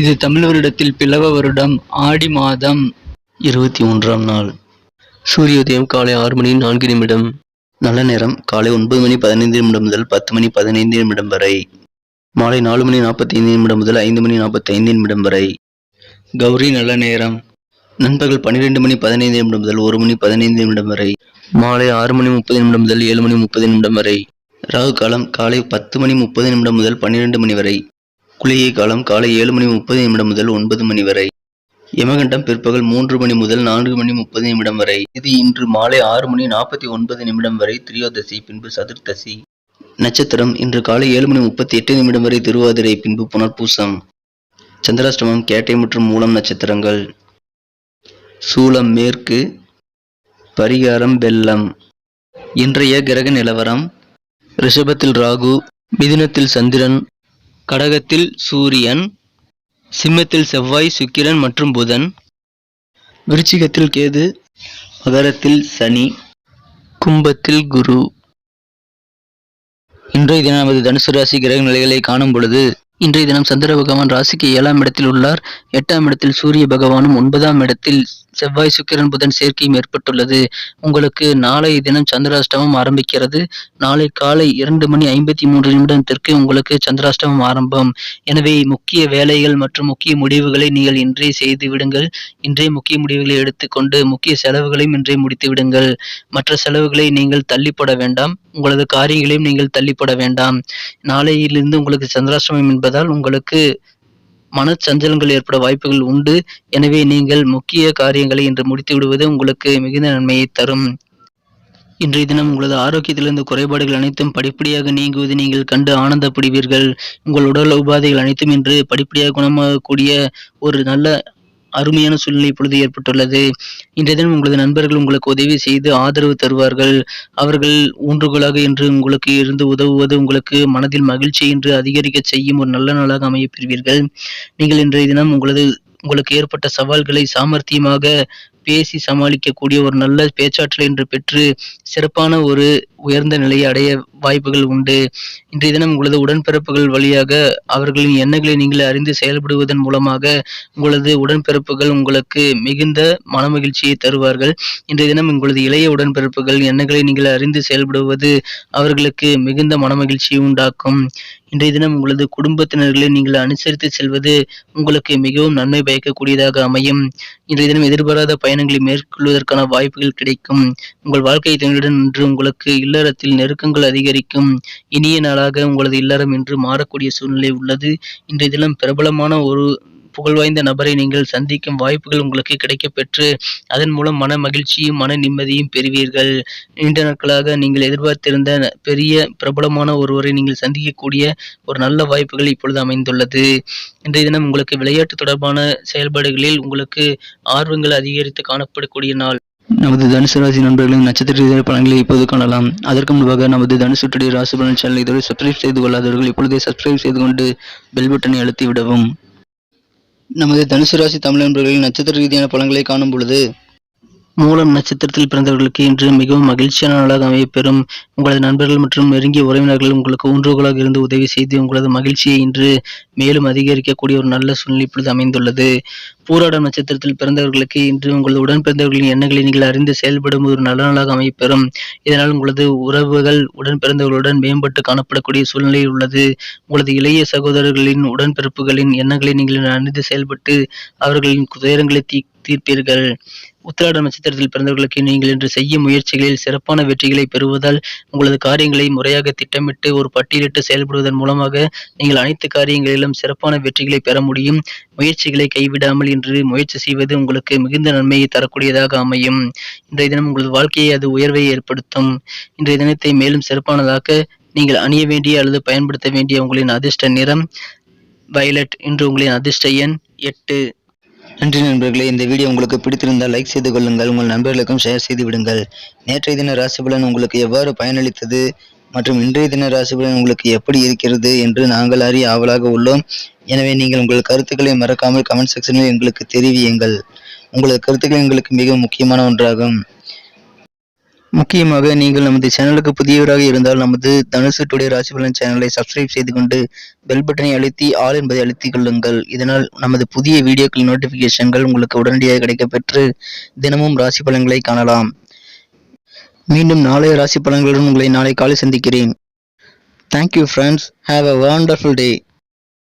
இது தமிழ் வருடத்தில் பிளவ வருடம் ஆடி மாதம். இருபத்தி ஒன்றாம் நாள். சூரிய உதயம் காலை ஆறு மணி நான்கு நிமிடம். நல்ல நேரம் காலை ஒன்பது மணி பதினைந்து நிமிடம் முதல் பத்து மணி பதினைந்து நிமிடம் வரை. மாலை நாலு மணி நாற்பத்தி ஐந்து நிமிடம் முதல் ஐந்து மணி நாற்பத்தி ஐந்து நிமிடம் வரை. கௌரி நல்ல நேரம். நண்பகல் பன்னிரெண்டு மணி பதினைந்து நிமிடம் முதல் ஒரு மணி பதினைந்து நிமிடம் வரை. மாலை ஆறு மணி முப்பது நிமிடம் முதல் ஏழு மணி முப்பது நிமிடம் வரை. ராகு காலம் காலை பத்து மணி முப்பது நிமிடம் முதல் பன்னிரெண்டு மணி வரை. குளிகை காலம் காலை ஏழு மணி முப்பது நிமிடம் முதல் ஒன்பது மணி வரை. யமகண்டம் பிற்பகல் மூன்று மணி முதல் நான்கு மணி முப்பது நிமிடம் வரை. இது இன்று மாலை ஆறு மணி நாற்பத்தி ஒன்பது நிமிடம் வரை திரியோதசி பின்பு சதுர்த்தசி. நட்சத்திரம் இன்று காலை ஏழு மணி முப்பத்தி எட்டு நிமிடம் வரை திருவாதிரை பின்பு புனர்பூசம். சந்திராஷ்டமம் கேட்டை மற்றும் மூலம் நட்சத்திரங்கள். சூலம் மேற்கு. பரிகாரம் வெள்ளம். இன்றைய கிரக நிலவரம் ரிஷபத்தில் ராகு மிதினத்தில் சந்திரன் கடகத்தில் சூரியன் சிம்மத்தில் செவ்வாய் சுக்கிரன் மற்றும் புதன். விருச்சிகத்தில் கேது மகரத்தில் சனி கும்பத்தில் குரு. இன்றைய தினம் நமது தனுசு ராசி கிரக நிலைகளை காணும் பொழுது இன்றைய தினம் சந்திர பகவான் ராசிக்கு ஏழாம் இடத்தில் உள்ளார். எட்டாம் இடத்தில் சூரிய பகவானும் ஒன்பதாம் இடத்தில் செவ்வாய் சுக்கிரன் புதன் சேர்க்கையும் ஏற்பட்டுள்ளது. உங்களுக்கு நாளைய தினம் சந்திராஷ்டமம் ஆரம்பிக்கிறது. நாளை காலை இரண்டு மணி ஐம்பத்தி மூன்று நிமிடத்திற்கு உங்களுக்கு சந்திராஷ்டமம் ஆரம்பம். எனவே முக்கிய வேலைகள் மற்றும் முக்கிய முடிவுகளை நீங்கள் இன்றே செய்து விடுங்கள். இன்றே முக்கிய முடிவுகளை எடுத்துக்கொண்டு முக்கிய செலவுகளையும் இன்றே முடித்து விடுங்கள். மற்ற செலவுகளை நீங்கள் தள்ளிப்பட வேண்டாம். உங்களது காரியங்களையும் நீங்கள் தள்ளிப்பட வேண்டாம். நாளையிலிருந்து உங்களுக்கு சந்திராஷ்டமம் என்பதால் உங்களுக்கு மனச்சஞ்சலங்கள் ஏற்பட வாய்ப்புகள் உண்டு. எனவே நீங்கள் முக்கிய காரியங்களை இன்று முடித்து விடுவது உங்களுக்கு மிகுந்த நன்மையை தரும். இன்றைய தினம் உங்களது ஆரோக்கியத்திலிருந்து குறைபாடுகள் அனைத்தும் படிப்படியாக நீங்குவது நீங்கள் கண்டு ஆனந்தப்படுவீர்கள். உங்கள் உடல் உபாதைகள் அனைத்தும் இன்று படிப்படியாக குணமாகக்கூடிய ஒரு நல்ல அருமையான சூழ்நிலை இப்பொழுது ஏற்பட்டுள்ளது. இன்றைய தினம் உங்களது நண்பர்கள் உங்களுக்கு உதவி செய்து ஆதரவு தருவார்கள். அவர்கள் ஊன்றுகோலாக என்று உங்களுக்கு இருந்து உதவுவது உங்களுக்கு மனதில் மகிழ்ச்சி என்று அதிகரிக்க செய்யும் ஒரு நல்ல நாளாக அமையப் பெறுவீர்கள். நீங்கள் இன்றைய தினம் உங்களது உங்களுக்கு ஏற்பட்ட சவால்களை சாமர்த்தியமாக பேசி சமாளிக்கக்கூடிய ஒரு நல்ல பேச்சாற்றல் என்று பெற்று சிறப்பான ஒரு உயர்ந்த நிலையை அடைய வாய்ப்புகள் உண்டு. இன்றைய தினம் உங்களது உடன்பிறப்புகள் வழியாக அவர்களின் எண்ணங்களை நீங்கள் அறிந்து செயல்படுவதன் மூலமாக உங்களது உடன்பிறப்புகள் உங்களுக்கு மிகுந்த மனமகிழ்ச்சியை தருவார்கள். இன்றைய தினம் உங்களது இளைய உடன்பிறப்புகள் எண்ணங்களை நீங்கள் அறிந்து செயல்படுவது அவர்களுக்கு மிகுந்த மனமகிழ்ச்சியை உண்டாக்கும். இன்றைய தினம் உங்களது குடும்பத்தினர்களை நீங்கள் அனுசரித்து செல்வது உங்களுக்கு மிகவும் நன்மை பயக்கக்கூடியதாக அமையும். இன்றைய தினம் எதிர்பாராத பயணங்களை மேற்கொள்வதற்கான வாய்ப்புகள் கிடைக்கும். உங்கள் வாழ்க்கை துணையுடன் இன்று உங்களுக்கு இல்லறத்தில் நெருக்கங்கள் அதிகரிக்கும். இனிய நாளாக உங்களது இல்லறம் இன்று மாறக்கூடிய சூழ்நிலை உள்ளது. இன்றைய தினம் பிரபலமான ஒரு புகழ்வாய்ந்த நபரை நீங்கள் சந்திக்கும் வாய்ப்புகள் உங்களுக்கு கிடைக்கப்பெற்று அதன் மூலம் மன மகிழ்ச்சியும் மன நிம்மதியும் பெறுவீர்கள். நீண்ட நாட்களாக நீங்கள் எதிர்பார்த்திருந்த பெரிய பிரபலமான ஒருவரை நீங்கள் சந்திக்கக்கூடிய ஒரு நல்ல வாய்ப்புகள் இப்பொழுது அமைந்துள்ளது. இன்றைய தினம் உங்களுக்கு விளையாட்டு தொடர்பான செயல்பாடுகளில் உங்களுக்கு ஆர்வங்கள் அதிகரித்து காணப்படக்கூடிய நாள். நமது தனுசு ராசி நண்பர்களின் நட்சத்திர ரீதியான பலன்களை இப்போது காணலாம். அதற்கு முன்பாக நமது தனுசுட்டுடைய ராசி பலன் சேனல் இதுவரை சப்ஸ்கிரைப் செய்து கொள்ளாதவர்கள் இப்பொழுதே சப்ஸ்கிரைப் செய்து கொண்டு பெல் பட்டனை அழுத்தி விடவும். நமது தனுசு ராசி தமிழ் நண்பர்களின் நட்சத்திர ரீதியான பலன்களை காணும் பொழுது மூலம் நட்சத்திரத்தில் பிறந்தவர்களுக்கு இன்று மிகவும் மகிழ்ச்சியான நாளாக அமையப்பெறும். உங்களது நண்பர்கள் மற்றும் நெருங்கிய உறவினர்கள் உங்களுக்கு ஊன்றுகோலாக இருந்து உதவி செய்து உங்களது மகிழ்ச்சியை இன்று மேலும் அதிகரிக்கக்கூடிய ஒரு நல்ல சூழ்நிலை இப்பொழுது அமைந்துள்ளது. பூராடம் நட்சத்திரத்தில் பிறந்தவர்களுக்கு இன்று உங்களது உடன் பிறந்தவர்களின் எண்ணங்களை நீங்கள் அறிந்து செயல்படும் ஒரு நல்ல நாளாக அமையப்பெறும். இதனால் உங்களது உறவுகள் உடன் பிறந்தவர்களுடன் மேம்பட்டு காணப்படக்கூடிய சூழ்நிலை உள்ளது. உங்களது இளைய சகோதரர்களின் உடன்பிறப்புகளின் எண்ணங்களை நீங்கள் அறிந்து செயல்பட்டு அவர்களின் துயரங்களை தீ தீர்ப்பீர்கள்? உத்திராட நட்சத்திரத்தில் பிறந்தவர்களுக்கு நீங்கள் இன்று செய்யும் முயற்சிகளில் சிறப்பான வெற்றிகளை பெறுவதால் உங்களது காரியங்களை முறையாக திட்டமிட்டு ஒரு பட்டியலிட்டு செயல்படுவதன் மூலமாக நீங்கள் அனைத்து காரியங்களிலும் சிறப்பான வெற்றிகளை பெற முடியும். முயற்சிகளை கைவிடாமல் இன்று முயற்சி செய்வது உங்களுக்கு மிகுந்த நன்மையை தரக்கூடியதாக அமையும். இன்றைய தினம் உங்களது வாழ்க்கையை அது உயர்வை ஏற்படுத்தும். இன்றைய தினத்தை மேலும் சிறப்பானதாக்க நீங்கள் அணிய வேண்டிய அல்லது பயன்படுத்த வேண்டிய உங்களின் அதிர்ஷ்ட நிறம் வயலட் இன்று உங்களின் அதிர்ஷ்ட எண் எட்டு. நன்றி நண்பர்களே இந்த வீடியோ உங்களுக்கு பிடித்திருந்தால் லைக் செய்து கொள்ளுங்கள் உங்கள் நண்பர்களுக்கும் ஷேர் செய்து விடுங்கள். நேற்றைய தின ராசி பலன் உங்களுக்கு எவ்வாறு பயனளித்தது மற்றும் இன்றைய தின ராசி பலன் உங்களுக்கு எப்படி இருக்கிறது என்று நாங்கள் அறிய ஆவலாக உள்ளோம். எனவே நீங்கள் உங்கள் கருத்துக்களை மறக்காமல் கமெண்ட் செக்ஷனில் எங்களுக்கு தெரிவியுங்கள். உங்களது கருத்துக்கள் எங்களுக்கு மிக முக்கியமான ஒன்றாகும். முக்கியமாக நீங்கள் நமது சேனலுக்கு புதியவராக இருந்தால் நமது தனுசு டுடே ராசி பலன் சேனலை சப்ஸ்கிரைப் செய்து கொண்டு பெல் பட்டனை அழுத்தி ஆல் என்பதை அழுத்திக் கொள்ளுங்கள். இதனால் நமது புதிய வீடியோக்கள் நோட்டிபிகேஷன்கள் உங்களுக்கு உடனடியாக கிடைக்கப்பெற்று தினமும் ராசி பலன்களை காணலாம். மீண்டும் நாளைய ராசி பலன்களுடன் உங்களை நாளை காலை சந்திக்கிறேன். Thank you friends have a wonderful day